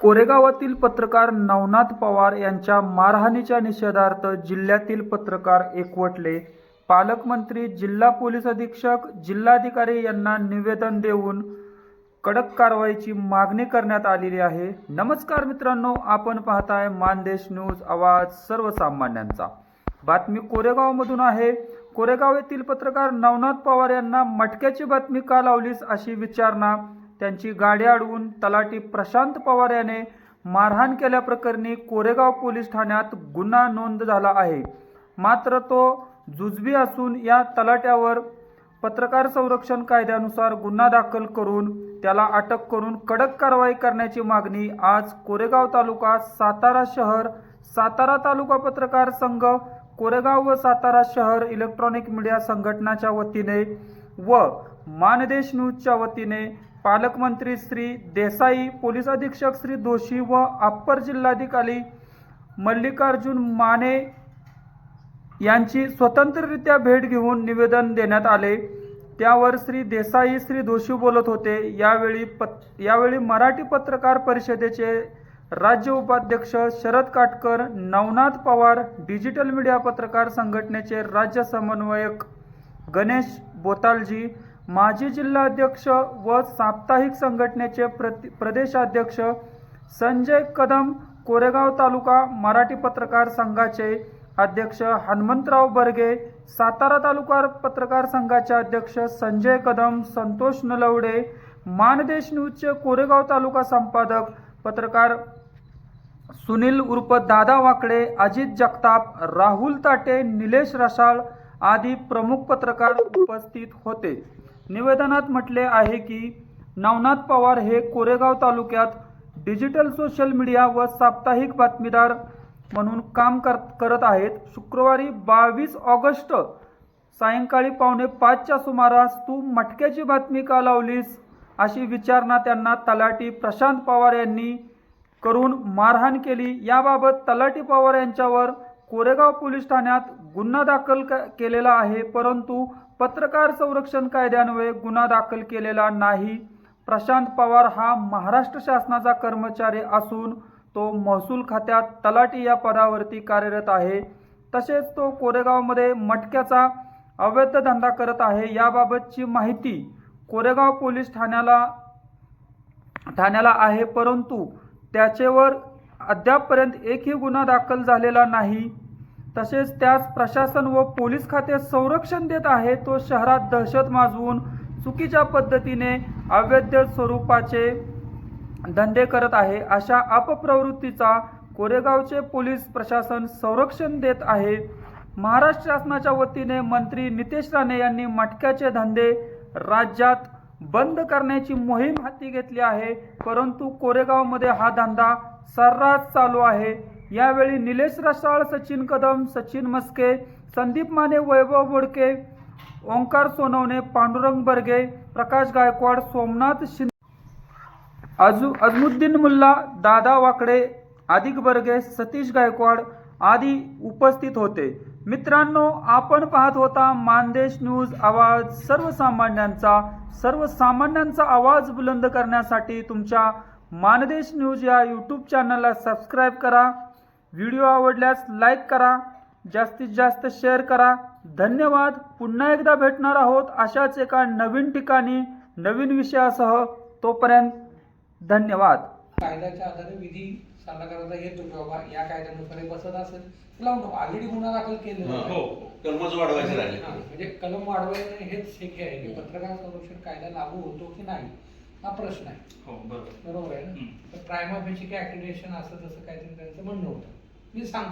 कोरेगावातील पत्रकार नवनाथ पवार यांच्या मारहाणीच्या निषेधार्थ जिल्ह्यातील पत्रकार एकवटले. पालकमंत्री जिल्हा पोलीस अधीक्षक जिल्हाधिकारी यांना निवेदन देऊन कडक कारवाईची मागणी करण्यात आलेली आहे. नमस्कार मित्रांनो आपण पाहताय मानदेश न्यूज आवाज सर्वसामान्यांचा. बातमी कोरेगावमधून आहे. कोरेगाव येथील पत्रकार नवनाथ पवार यांना मटक्याची बातमी का लावलीस अशी विचारणा त्यांची गाडी अडवून तलाठी प्रशांत पवार याने मारहाण केल्याप्रकरणी कोरेगाव पोलीस ठाण्यात गुन्हा नोंद झाला आहे. मात्र तो जुजबी असून या तलाट्यावर पत्रकार संरक्षण कायद्यानुसार गुन्हा दाखल करून त्याला अटक करून कडक कारवाई करण्याची मागणी आज कोरेगाव तालुका सातारा शहर सातारा तालुका पत्रकार संघ कोरेगाव व सातारा शहर इलेक्ट्रॉनिक मीडिया संघटनाच्या वतीने व मानदेश न्यूजच्या वतीने पालकमंत्री श्री देसाई पोलीस अधीक्षक श्री दोषी व अप्पर जिल्हाधिकारी मल्लिकार्जुन माने यांची स्वतंत्ररित्या भेट घेऊन निवेदन देण्यात आले. त्यावर श्री देसाई श्री दोषी बोलत होते. यावेळी पत यावेळी मराठी पत्रकार परिषदेचे राज्य उपाध्यक्ष शरद काटकर नवनाथ पवार डिजिटल मीडिया पत्रकार संघटनेचे राज्य समन्वयक गणेश बोतालजी माजी जिल्हाध्यक्ष व साप्ताहिक संघटनेचे प्रति प्रदेशाध्यक्ष संजय कदम कोरेगाव तालुका मराठी पत्रकार संघाचे अध्यक्ष हनुमंतराव बर्गे सातारा तालुका पत्रकार संघाचे अध्यक्ष संजय कदम संतोष नलवडे मानदेश न्यूजचे कोरेगाव तालुका संपादक पत्रकार सुनील उर्फ दादा वाकडे अजित जगताप राहुल ताटे निलेश रसाळ आदी प्रमुख पत्रकार उपस्थित होते. निवेदनात म्हटले आहे की नवनाथ पवार हे कोरेगाव तालुक्यात डिजिटल सोशल मीडिया व साप्ताहिक बातमीदार म्हणून काम कर करत आहेत. शुक्रवारी बावीस ऑगस्ट सायंकाळी पावणे पाचच्या सुमारास तू मटक्याची बातमी का लावलीस? अशी विचारणा त्यांना तलाटी प्रशांत पवार यांनी करून मारहाण केली. याबाबत तलाटी पवार यांच्यावर कोरेगाव पोलीस ठाण्यात गुन्हा दाखल क- केलेला आहे. परंतु पत्रकार संरक्षण कायद्यान्वये गुन्हा दाखल केलेला नाही. प्रशांत पवार हा महाराष्ट्र शासनाचा कर्मचारी असून तो महसूल खात्यात तलाठी या पदावरती कार्यरत आहे. तसेच तो कोरेगावमध्ये मटक्याचा अवैध धंदा करत आहे. याबाबतची माहिती कोरेगाव पोलीस ठाण्याला ठाण्याला आहे. परंतु त्याच्यावर अद्यापपर्यंत एकही गुन्हा दाखल झालेला नाही. तसेच त्यास प्रशासन व पोलीस खाते संरक्षण देत आहे तो शहरात दहशत माजवून चुकीच्या पद्धतीने अवैध स्वरूपाचे धंदे करत आहे अशा अपप्रवृत्तीचा कोरेगावचे पोलीस प्रशासन संरक्षण देत आहे. महाराष्ट्र शासनाच्या वतीने मंत्री नितेश राणे यांनी मटक्याचे धंदे राज्यात बंद करण्याची मोहीम हाती घेतली आहे परंतु कोरेगावमध्ये हा धंदा सर्रास चालू आहे. यावेळी निलेश रसाळ सचिन कदम सचिन मस्के संदीप माने वैभव बोडके ओंकार सोनवणे पांडुरंग बर्गे प्रकाश गायकवाड सोमनाथ शिंदे अजू अजमुद्दीन मुल्ला दादा वाकडे आदिक बर्गे सतीश गायकवाड आदी उपस्थित होते. मित्रांनो आपण पाहत होता मानदेश न्यूज आवाज सर्वसामान्यांचा. सर्वसामान्यांचा आवाज बुलंद करण्यासाठी तुमच्या मानदेश न्यूज या यूट्यूब चॅनलला सबस्क्राईब करा. व्हिडिओ आवडल्यास लाईक करा जास्तीत जास्त शेअर करा. धन्यवाद. पुन्हा एकदा भेटणार आहोत अशाच एका नवीन ठिकाणी नवीन विषयासह. तोपर्यंत धन्यवाद. कायद्याच्या आधारे विधी सल्लागाराचा येतो की बाबा या कायद्यानुसार हे बसत असेल. टाकू ऑलरेडी गुन्हा दाखल केलेला हा, आहे. हो कर्मच वाढवायचे राहिले. हा, म्हणजे कलम वाढवायचं हेच हे आहे. की पत्रकार संरक्षण कायदा लागू होतो की नाही हा प्रश्न आहे. हो बरोबर. बरोबर आहे ना? हम्म. तर प्रायमा फेची काय ऍक्टिडेशन असं तसं काहीतरी त्यांचं म्हणणं होतं. मी सांगतो